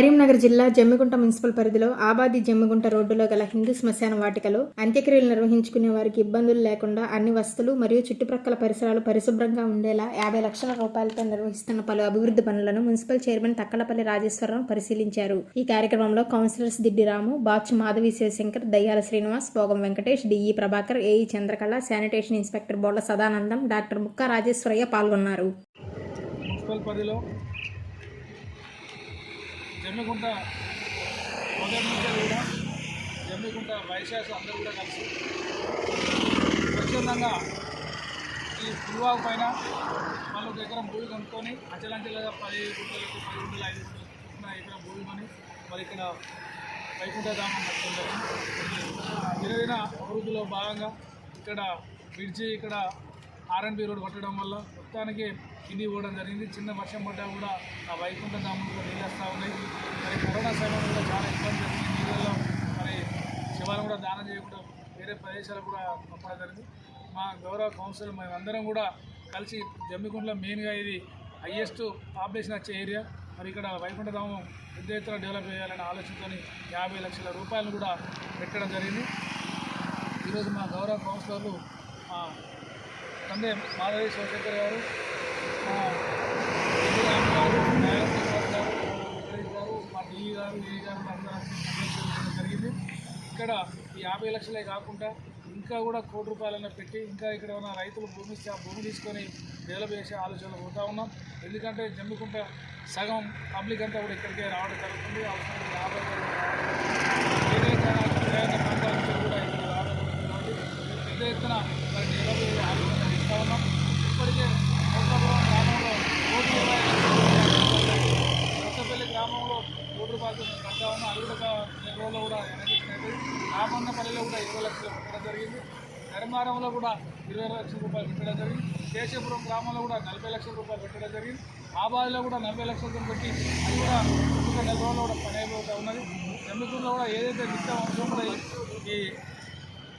కరీంనగర్ జిల్లా జమ్మిగుంట మున్సిపల్ పరిధిలో ఆబాది జమ్మిగుంట రోడ్డులో గల హిందూ శ్మశాన వాటికలో అంత్యక్రియలు నిర్వహించుకునే వారికి ఇబ్బందులు లేకుండా అన్ని వసతులు మరియు చుట్టుప్రక్కల పరిసరాలు పరిశుభ్రంగా ఉండేలా యాభై లక్షల రూపాయలతో నిర్వహిస్తున్న పలు అభివృద్ధి పనులను మున్సిపల్ చైర్మన్ తక్కలపల్లి రాజేశ్వరరావు పరిశీలించారు. ఈ కార్యక్రమంలో councillors Diddiramu Bachu Madhavi Shivashankar Dayyala Srinivas Bhogam Venkatesh DE Prabhakar AE Chandrakala sanitation inspector Bolla Sadanandam doctor Mukka Rajeshwaraiah పాల్గొన్నారు. మున్సిపల్ పరిధిలో జమ్మిగుంట మొదటి నుంచి కూడా జమ్మిగుంట వైశాఖ అందరూ కూడా కలిసి స్వచ్ఛందంగా ఈ పుల్వాగ్ పైన వాళ్ళ ఒక ఎకరం భూమి కొనుక్కొని అంచెలంచెలుగా పది గుంటలకు పది గుంటలు ఐదు గుంటలు ఎకరం భూమి కొని మరి ఇక్కడ వైకుంఠ ధామం కట్టుకుంటారు. అభివృద్ధిలో భాగంగా ఇక్కడ బ్రిడ్జి ఇక్కడ ఆర్ఎన్బి రోడ్ కట్టడం వల్ల మొత్తానికి కింది పోవడం జరిగింది. చిన్న వర్షం పడ్డా కూడా ఆ వైకుంఠ ధామంలో నీళ్ళేస్తూ ఉన్నాయి మరి కరోనా సమయంలో కూడా చాలా ఇబ్బంది జరిగింది నీళ్ళల్లో మరి శివాలను కూడా దానం చేయకుండా వేరే ప్రదేశాలు కూడా పంపడం జరిగింది. మా గౌరవ కౌన్సిల్ మేమందరం కూడా కలిసి జమ్మికుంటలో మెయిన్గా ఇది హయ్యెస్ట్ పాపులేషన్ వచ్చే ఏరియా. మరి ఇక్కడ వైకుంఠధామం పెద్ద ఎత్తున డెవలప్ చేయాలనే ఆలోచనతో యాభై లక్షల రూపాయలు కూడా పెట్టడం జరిగింది. ఈరోజు మా గౌరవ కౌన్సిలర్లు మా తండ్రి మాధవి శివశంకర్ గారు మా గారు జరిగింది ఇక్కడ ఈ యాభై లక్షలే కాకుండా ఇంకా కూడా కోటి రూపాయలైనా పెట్టి ఇంకా ఇక్కడ ఉన్న రైతులు భూమి ఆ భూమి తీసుకొని డెవలప్ చేసే ఆలోచనలు పోతా ఉన్నాం. ఎందుకంటే జమ్మికుంట సగం పబ్లిక్ అంతా కూడా ఇక్కడికే రావడం జరుగుతుంది. అవసరం యాభై వేరే ప్రయాణ ప్రాంతాల నుంచి కూడా ఇక్కడ రావడం జరుగుతుంది కాబట్టి పెద్ద ఎత్తున మరి డెవలప్ చేసే ఆలోచన ఇస్తూ ఉన్నాం ఇప్పటికే కొత్తగూడెం గ్రామంలో కోటి ఇరవై కొత్తపల్లి గ్రామంలో కోటి రూపాయలతో మేము కట్టా ఉన్నాం అది కూడా ఒక నెల రోజుల్లో కూడా వెనకిచ్చినట్టు రామన్నపల్లిలో కూడా ఇరవై లక్షలు పెట్టడం జరిగింది. ధర్మారంలో కూడా ఇరవై లక్షల రూపాయలు పెట్టడం జరిగింది. కేశపురం గ్రామంలో కూడా నలభై లక్షల రూపాయలు పెట్టడం జరిగింది. ఆబాద్లో కూడా నలభై లక్షలతో పెట్టి అది కూడా ఒక నెల రోజుల్లో కూడా పని అయిపోతూ ఉన్నది. జమ్మికూరులో కూడా ఏదైతే నిత్యం అవసరం కూడా ఈ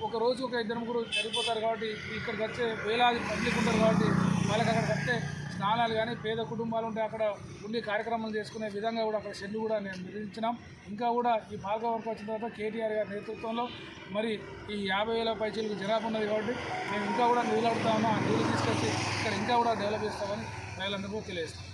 ఒక రోజు ఒక ఇద్దరు ముగ్గురు చనిపోతారు కాబట్టి ఇక్కడికి వచ్చే వేలాది పబ్లిక్ ఉంటారు కాబట్టి వాళ్ళకి అక్కడికి వస్తే స్నానాలు కానీ పేద కుటుంబాలు ఉంటే అక్కడ ఉండి కార్యక్రమాలు చేసుకునే విధంగా కూడా అక్కడ షెడ్లు కూడా నేను నిర్మించినాం. ఇంకా కూడా ఈ పాలక వరకు వచ్చిన తర్వాత కేటీఆర్ గారి నేతృత్వంలో మరి ఈ యాభై వేల పైచీలకు జనాభా ఉన్నది కాబట్టి మేము ఇంకా కూడా నీళ్ళు అడుగుతా ఉన్నాం. ఆ నీళ్ళు తీసుకొచ్చి ఇక్కడ ఇంకా కూడా డెవలప్ చేస్తామని ప్రజలందరికీ తెలియజేస్తాం.